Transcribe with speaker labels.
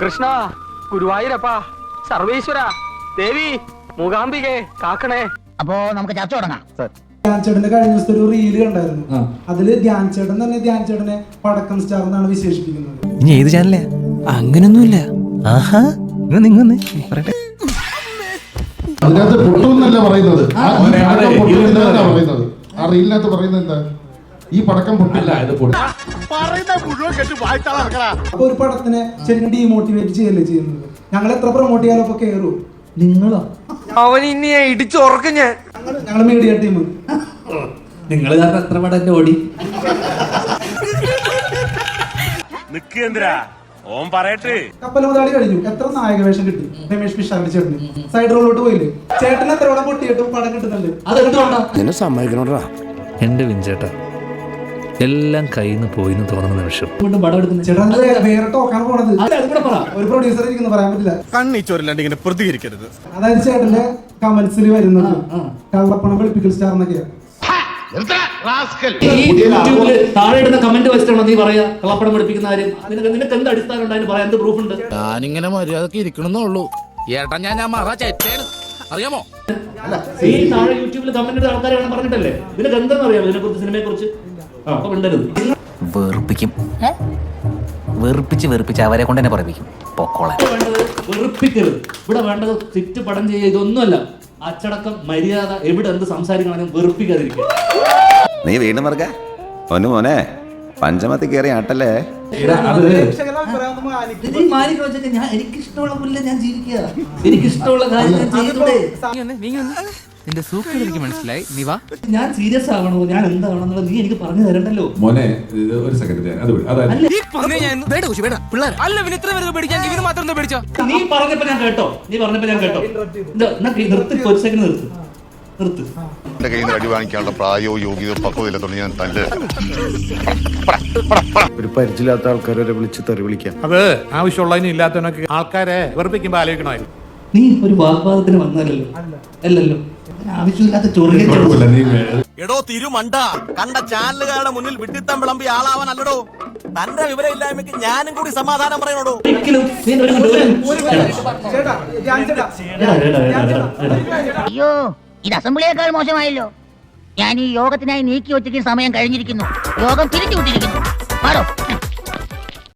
Speaker 1: കൃഷ്ണ ഗുരുവായൂരപ്പ സർവേശ്വര ദേവി മൂകാംബികെ കാക്കണേ.
Speaker 2: അപ്പോ നമുക്ക് ചർച്ച തുടങ്ങാം.
Speaker 3: ധ്യാൻ ചേട്ടന്റെ കഴിഞ്ഞ ദിവസത്തെ ഒരു റീൽ കണ്ടായിരുന്നു. അതിൽ ധ്യാൻ ചേട്ടൻ തന്നെ ധ്യാൻ ചേട്ടനെ പടക്കം സ്റ്റാർ എന്നാണ് വിശേഷിപ്പിക്കുന്നത്.
Speaker 4: ഇനി ഏത് ചാനലേ അങ്ങനൊന്നുമില്ല. ആഹാ. നിങ്ങന്ന് പറയട്ടെ.
Speaker 5: അതിനകത്ത് പറയുന്നത്. ആ റീലിനകത്ത് പറയുന്നത് എന്താ? ഈ പടക്കം പൊട്ടില്ല.
Speaker 3: അപ്പൊ ഒരു പടത്തിനെ ശരിക്കും ഡീമോട്ടിവേറ്റ് ചെയ്യല്ലേ ചെയ്യുന്നത്? ഞങ്ങൾ എത്ര പ്രൊമോട്ട് ചെയ്യാലോ അപ്പൊ കേറൂ. നിങ്ങളോ?
Speaker 1: അവൻ ഇനി ഇടിച്ചുറക്കും ഞാൻ.
Speaker 3: ഞങ്ങൾ മീഡിയ ടീം
Speaker 6: നിങ്ങൾ കാരണം എത്ര പടം എന്റെ ഓടി.
Speaker 7: നിക്കേന്ദ്ര ഓം പറയട്ടെ.
Speaker 3: കപ്പൽ മുതലാളി കഴിഞ്ഞു. എത്ര നായക വേഷം കിട്ടി? രമേഷ് പിഷാന്റെ ചേട്ടന്. സൈഡ് റോളിലോട്ട് പോയില്ലേ? ചേട്ടൻ എത്ര പടം പൊട്ടിയിട്ടും പടം കിട്ടുന്നുണ്ട്?
Speaker 6: അത് എന്തുകൊണ്ടാ
Speaker 4: എന്റെ വിഞ്ചേട്ടാ എല്ലാം കയ്യിൽ നിന്ന് പോയിന്ന് തോന്നുന്ന നിമിഷം.
Speaker 6: കൊണ്ട് പടം എടുക്കുന്നത്
Speaker 3: ചേട്ടൻ വേറെ ടോക്കാണ് പോണത്.
Speaker 6: അല്ല അത് പറ.
Speaker 3: ഒരു പ്രൊഡ്യൂസർ ഇരിക്കുന്നു പറയാൻ പറ്റില്ല.
Speaker 7: കണ്ണി ചോരില്ലാണ്ട് ഇങ്ങനെ പ്രതികരിക്കരുത്.
Speaker 3: അതായത് ചേട്ടന്റെ കമന്റ്സിൽ വരുന്നത് കള്ളപ്പണം വെളുപ്പിക്കൽ സ്റ്റാർ എന്നൊക്കെയാണ്
Speaker 6: കമന്റ് വെച്ചിട്ടാണോ നീ പറയാ കള്ളപ്പടം പഠിപ്പിക്കുന്ന കാര്യം? നിനക്ക് നിനക്ക് എന്ത് അടിസ്ഥാനം പറയാൻ? എന്ത് പ്രൂഫ് ഉണ്ട്?
Speaker 8: ഞാനിങ്ങനെ മര്യാദയ്ക്ക് ഇരിക്കണമെന്നുള്ളൂ ഏട്ടാ ഞാൻ ഞാൻ മറ ചേട്ടേ അറിയാമോ?
Speaker 6: ഈ താഴെ യൂട്യൂബിൽ കമന്റ് ആൾക്കാരെ പറഞ്ഞിട്ടല്ലേ? നിനക്ക് ഗന്ധം അറിയാമോ ഇതിനെ കുറിച്ച് സിനിമയെ കുറിച്ച് അപ്പൊ മിണ്ടരുത്
Speaker 4: വെറുപ്പിക്കും വെറുപ്പിച്ച് വെറുപ്പിച്ച് അവരെ കൊണ്ട് തന്നെ പറയിപ്പിക്കും. പൊക്കോളെ.
Speaker 6: ഇവിടെ വേണ്ടത് വെറുപ്പിക്കരുത്. ഇവിടെ വേണ്ടത് തെറ്റ് പടം ചെയ്യുക ഇതൊന്നുമല്ല. അച്ചടക്കം മര്യാദ എവിടെ എന്ത് സംസാരിക്കണമെങ്കിലും വെറുപ്പിക്കാതിരിക്കുക.
Speaker 9: നീ വീണ്ടും മറക്ക ഒന്നു മോനെ പഞ്ചമത്തി കയറി ആട്ടല്ലേ?
Speaker 6: ഞാൻ എനിക്കിഷ്ടമുള്ള പുല്ല ഞാൻ ജീവിക്കുക. എനിക്കിഷ്ടമുള്ള കാര്യം ഞാൻ ചെയ്തൂടെ.
Speaker 8: നിന്റെ സൂക്കേട് എനിക്ക് മനസ്സിലായി. നീ വാ.
Speaker 6: ഞാൻ സീരിയസ് ആവണോ ഞാൻ എന്താണെന്നുള്ളത് നീ എനിക്ക് പറഞ്ഞു തരണ്ടല്ലോ.
Speaker 10: മോനെ ഇത് ഒരു സെക്കൻഡ് ഞാൻ അത് വിട്. അതായത്
Speaker 8: അല്ല. പിന്നെ ഇത്ര പേർക്ക് പേടിക്കാൻ ഇവന് മാത്രം എന്താ പേടിച്ചോ?
Speaker 6: നീ പറഞ്ഞപ്പോ ഞാൻ കേട്ടോ. നീ പറഞ്ഞപ്പോ ഞാൻ കേട്ടോ. ഇതാ, എന്നാ ഈ നിർത്ത് ഒരു സെക്കൻഡ് നിർത്ത്. നിർത്ത്.
Speaker 7: എന്റെ കയ്യിൽ നിന്ന് അടി വാങ്ങിക്കാനുള്ള പ്രായോ യോഗ്യത പക്വതയില്ലെന്ന് ഞാൻ തന്റെ
Speaker 5: ഒരു പരിചയമില്ലാത്ത ആൾക്കാരെ വിളിച്ച് തെറി വിളിക്കാം.
Speaker 10: അത് ആവശ്യമുള്ളതിനും ഇല്ലാത്തതിനൊക്കെ ആൾക്കാരെ വെറുപ്പിക്കുമ്പോ ആലോചിക്കണമായിരുന്നു.
Speaker 6: നീ ഒരു വാഗ്വാദത്തിന് വന്നതല്ലോ അല്ലല്ലോ. ആവശ്യമില്ലാത്ത ചൊറിയ
Speaker 8: എടോ തിരുമണ്ട. കണ്ട ചാനലുകാരുടെ മുന്നിൽ വിട്ടിത്തം വിളമ്പി ആളാവാനല്ലടോ. തന്റെ വിവരമില്ലായ്മയ്ക്ക് ഞാനും കൂടി സമാധാനം പറയണോടോ.
Speaker 2: അയ്യോ ഇത് അസംബ്ലിയേക്കാൾ മോശമായല്ലോ. ഞാൻ ഈ യോഗത്തിനായി നീക്കി വെച്ചിട്ട് സമയം കഴിഞ്ഞിരിക്കുന്നു. യോഗം തിരിച്ചു വിട്ടിരിക്കുന്നു പാടോ.